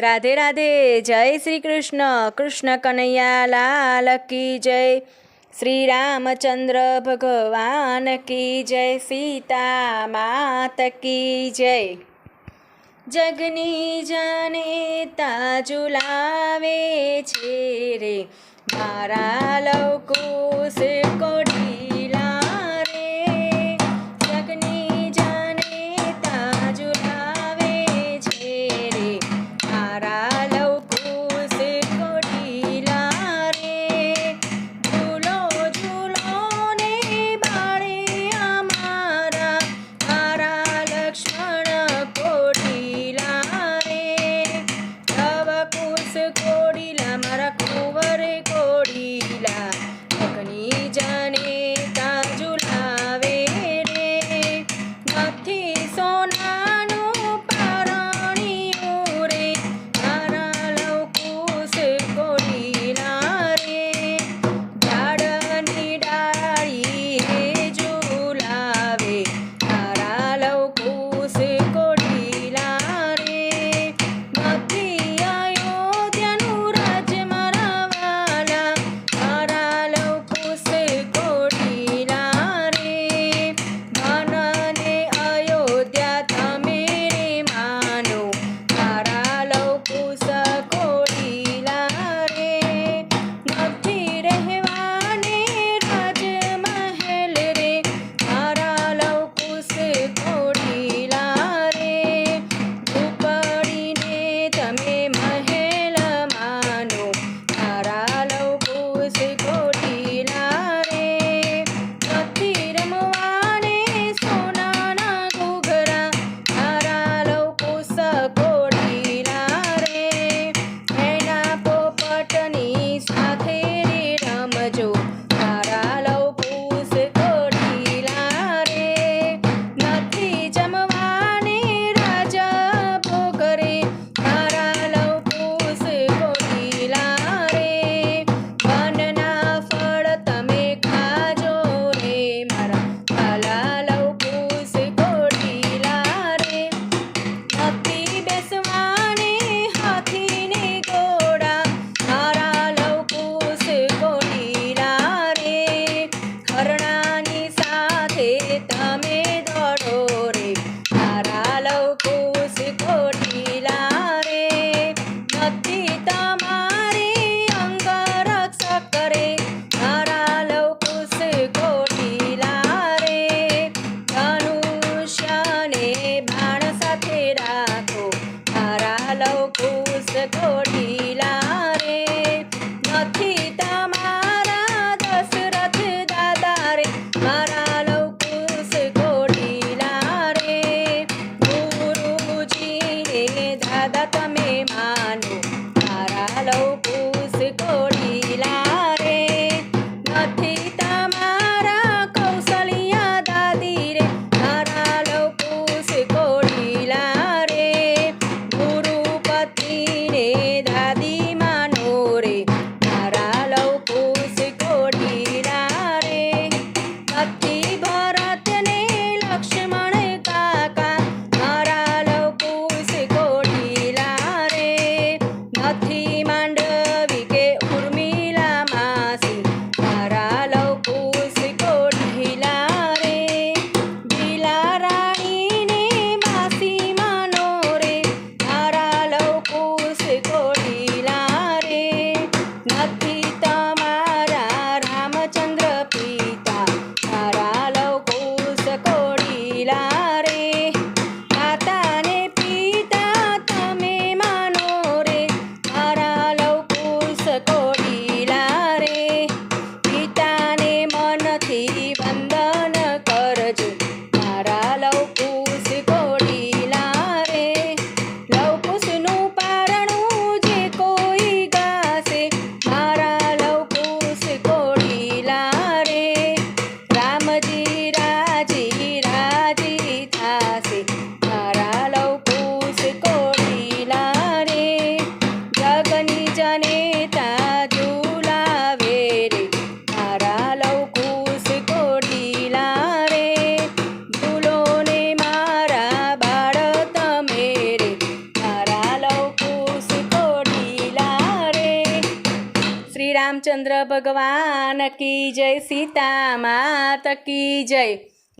રાધે રાધે, જય શ્રી કૃષ્ણ કૃષ્ણ કનૈયા લાલ કી જય. શ્રી રામચંદ્ર ભગવાન કી જય, સીતા માત કી જય. જગની જાને તાજુ લાવે છે રે, મારા લોકો દાદા તમે માનો. મારા લવ કુશ કો રામચંદ્ર ભગવાન કી જય સીતા માત કી જય.